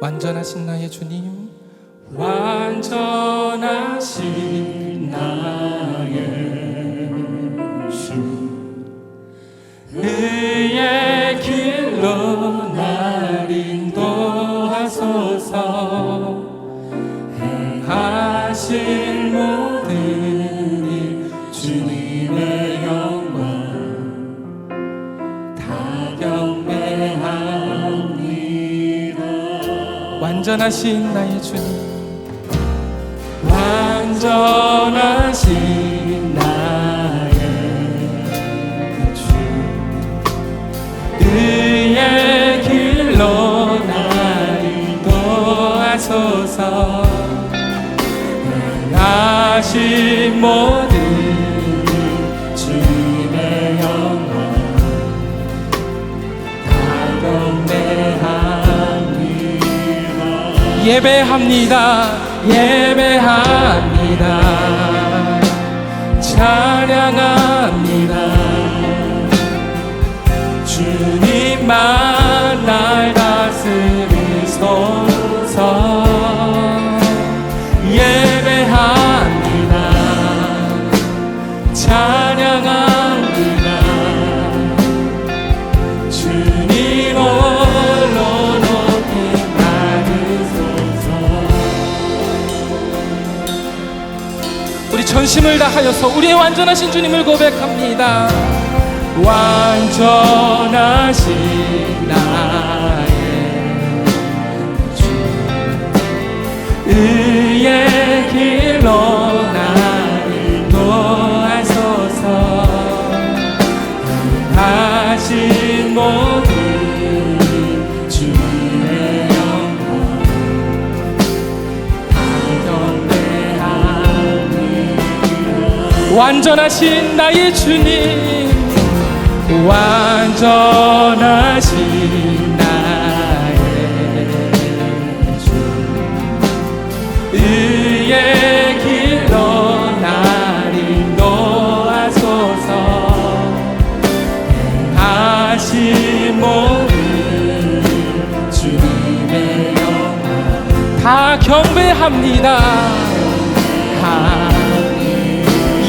완전하신 나의 주님. 완전하신 나 완전하신 나의 주님. 완전하신 나의 주 의의 길로 날 인도하소서. 행하신 모 예배합니다. 예배합니다. 찬양합니다. 주님만 전심을 다하여서 우리의 완전하신 주님을 고백합니다. 완전하신 나 완전하신 나의 주님 완전하신 나의 주. 의의 길로 날 인도하소서. 행하신 모든 주님의 영광 다 경배합니다 다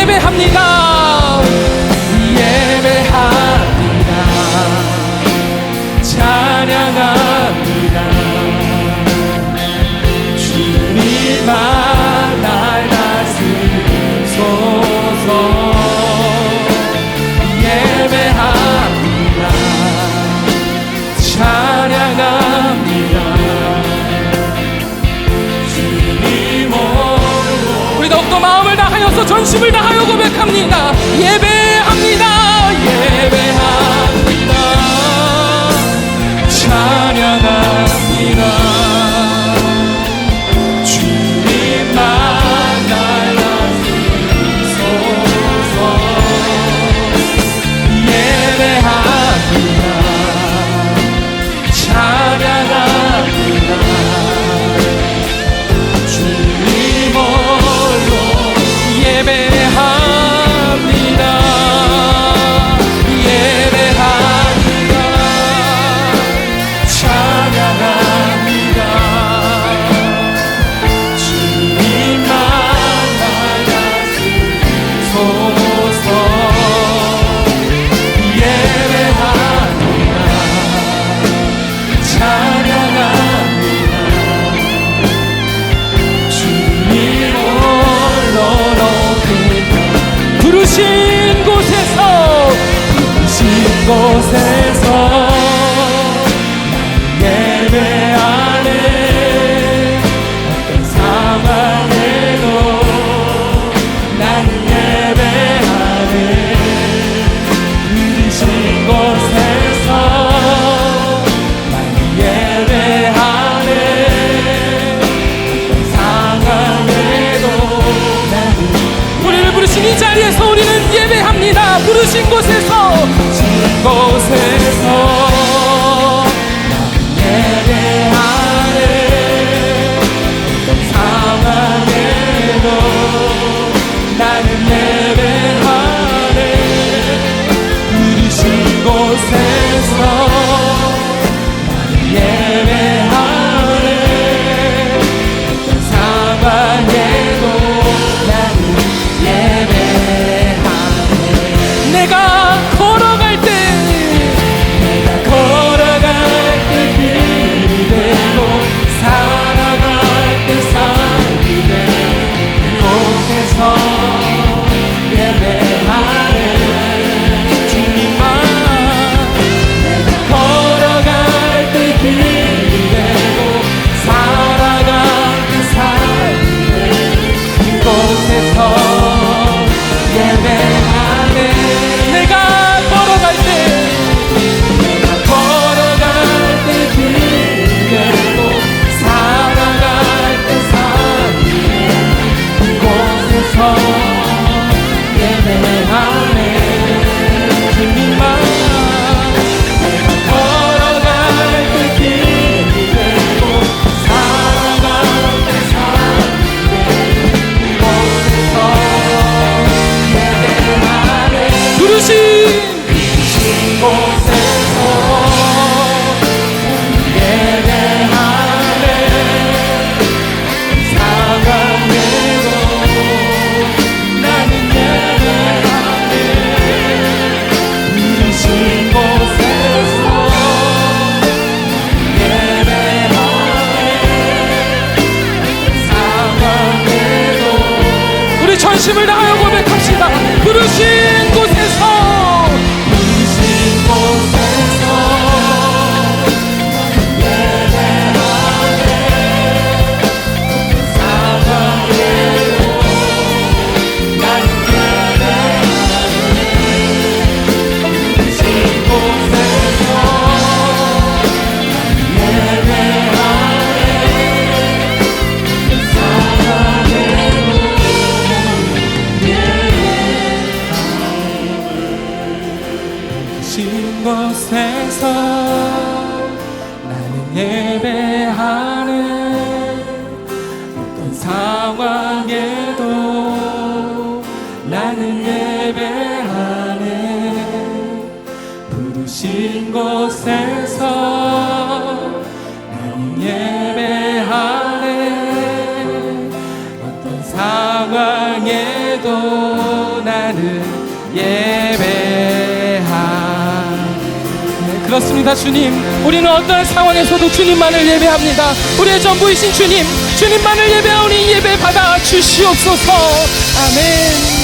예배합니다 전심을 다하여 고백합니다. 예배 곳에서 곳에서 나는 예배하는 어떤 상황에도 나는 예배하는 부르신 곳에서 나는 예배하는 어떤 상황에도 나는 예 그렇습니다 주님. 우리는 어떠한 상황에서도 주님만을 예배합니다. 우리의 전부이신 주님 주님만을 예배하오니 예배 받아 주시옵소서. 아멘.